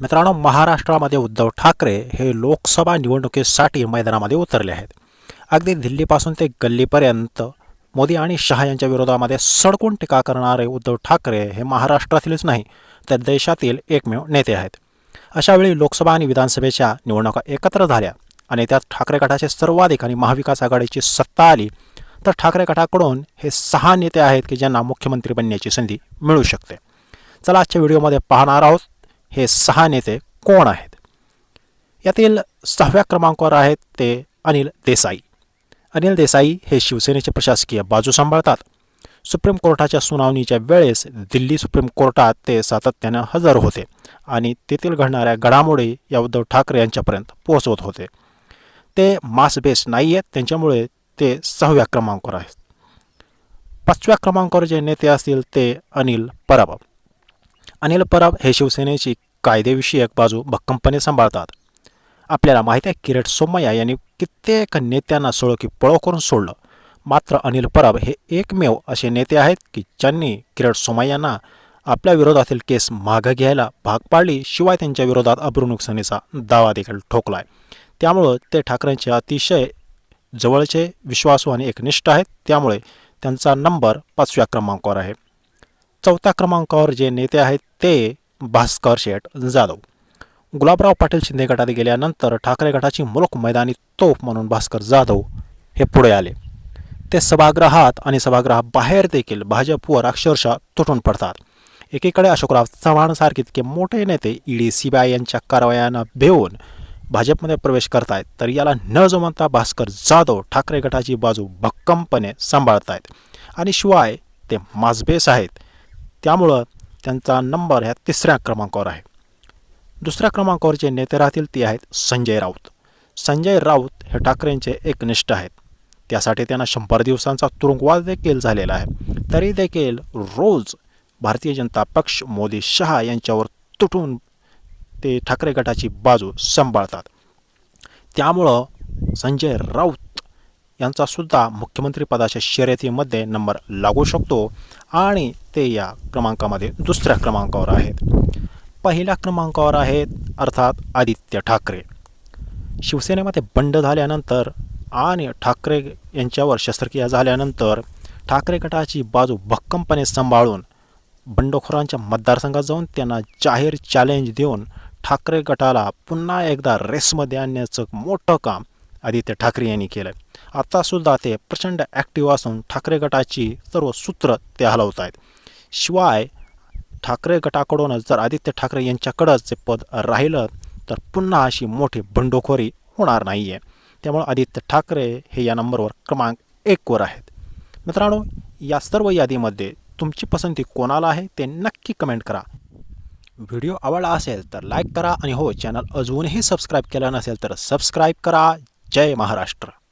मित्रांनो महाराष्ट्रामध्ये उद्धव ठाकरे हे लोकसभा निवडणुकीसाठी मैदानामध्ये उतरले आहेत. अगदी दिल्लीपासून ते गल्लीपर्यंत मोदी आणि शहा यांच्या विरोधामध्ये सडकून टीका करणारे उद्धव ठाकरे हे महाराष्ट्रातीलच नाही तर देशातील एकमेव नेते आहेत. अशावेळी लोकसभा आणि विधानसभेच्या निवडणुका एकत्र झाल्या आणि त्यात ठाकरे गटाचे सर्वाधिक आणि महाविकास आघाडीची सत्ता आली तर ठाकरे गटाकडून हे सहा नेते आहेत की ज्यांना मुख्यमंत्री बनण्याची संधी मिळू शकते. चला आजच्या व्हिडिओमध्ये पाहणार आहोत हे सहा नेते कोण आहेत? यातील सहाव्या क्रमांकावर आहेत ते अनिल देसाई. अनिल देसाई हे शिवसेनेचे प्रशासकीय बाजू सांभाळतात. सुप्रीम कोर्टाच्या सुनावणीच्या वेळेस दिल्ली सुप्रीम कोर्टात ते सातत्यानं हजर होते आणि तेथील घडणाऱ्या घडामोडी या उद्धव ठाकरे यांच्यापर्यंत पोहोचवत होते. ते मास बेस नाही आहेत त्यांच्यामुळे ते सहाव्या क्रमांकावर आहेत. पाचव्या क्रमांकावर जे नेते असतील ते अनिल परब. अनिल परब हे शिवसेनेची कायदेविषयक बाजू भक्कमपणे सांभाळतात. आपल्याला माहिती आहे किरीट सोमय्या यांनी कित्येक नेत्यांना सळो की पळो करून सोडलं. मात्र अनिल परब हे एकमेव असे नेते आहेत की ज्यांनी किरीट सोमय्यांना आपल्या विरोधातील केस मागं घ्यायला भाग पाडली शिवाय त्यांच्या विरोधात अब्रू नुकसानीचा दावा देखील ठोकला आहे त्यामुळं ते ठाकरेंचे अतिशय जवळचे विश्वासू आणि एकनिष्ठ आहेत. त्यामुळे त्यांचा नंबर पाचव्या क्रमांकावर आहे. चौथ्या क्रमांकावर जे नेते आहेत ते भास्कर शेठ जाधव. गुलाबराव पाटील शिंदे गटात गेल्यानंतर ठाकरे गटाची मुलक मैदानी तोफ म्हणून भास्कर जाधव हे पुढे आले. ते सभागृहात आणि सभागृहाबाहेर देखील भाजपवर अक्षरशः तुटून पडतात. एकीकडे अशोकराव चव्हाणसारखे इतके मोठे नेते ईडी सीबीआय यांच्या कारवायांना भेवून भाजपमध्ये प्रवेश करतायत तर याला न जमता भास्कर जाधव ठाकरे गटाची बाजू भक्कमपणे सांभाळत आहेत आणि शिवाय ते माजबेस आहेत. त्यामुळं त्यांचा नंबर ह्या तिसऱ्या क्रमांकावर आहे. दुसऱ्या क्रमांकावर जे नेते राहतील ते आहेत संजय राऊत. संजय राऊत हे ठाकरेंचे एकनिष्ठ आहेत. त्यासाठी त्यांना शंभर दिवसांचा तुरुंगवास देखील झालेला आहे. तरी देखील रोज भारतीय जनता पक्ष मोदी शहा यांच्यावर तुटून ते ठाकरे गटाची बाजू सांभाळतात. त्यामुळं संजय राऊत यांचा सुद्धा मुख्यमंत्रीपदाच्या शर्यतीमध्ये नंबर लागू शकतो आणि ते या क्रमांकामध्ये दुसऱ्या क्रमांकावर आहेत. पहिल्या क्रमांकावर आहेत अर्थात आदित्य ठाकरे. शिवसेनेमध्ये बंड झाल्यानंतर आणि ठाकरे यांच्यावर शस्त्रक्रिया झाल्यानंतर ठाकरे गटाची बाजू भक्कमपणे सांभाळून बंडखोरांच्या मतदारसंघात जाऊन त्यांना जाहीर चॅलेंज देऊन ठाकरे गटाला पुन्हा एकदा रेसमध्ये आणण्याचं मोठं काम आदित्य ठाकरे यांनी केलं आत्तासुद्धा ते प्रचंड ॲक्टिव्ह असून ठाकरे गटाची सर्व सूत्र ते हलवत आहेत शिवाय ठाकरे गटाकडूनच जर आदित्य ठाकरे यांच्याकडंच ते पद राहिलं तर पुन्हा अशी मोठी बंडखोरी होणार नाही आहे त्यामुळे आदित्य ठाकरे हे या नंबरवर क्रमांक एकवर आहेत. मित्रांनो या सर्व यादीमध्ये तुमची पसंती कोणाला आहे ते नक्की कमेंट करा. व्हिडिओ आवडला असेल तर लाईक करा आणि हो चॅनल अजूनही सबस्क्राईब केलं नसेल तर सबस्क्राईब करा. जय महाराष्ट्र.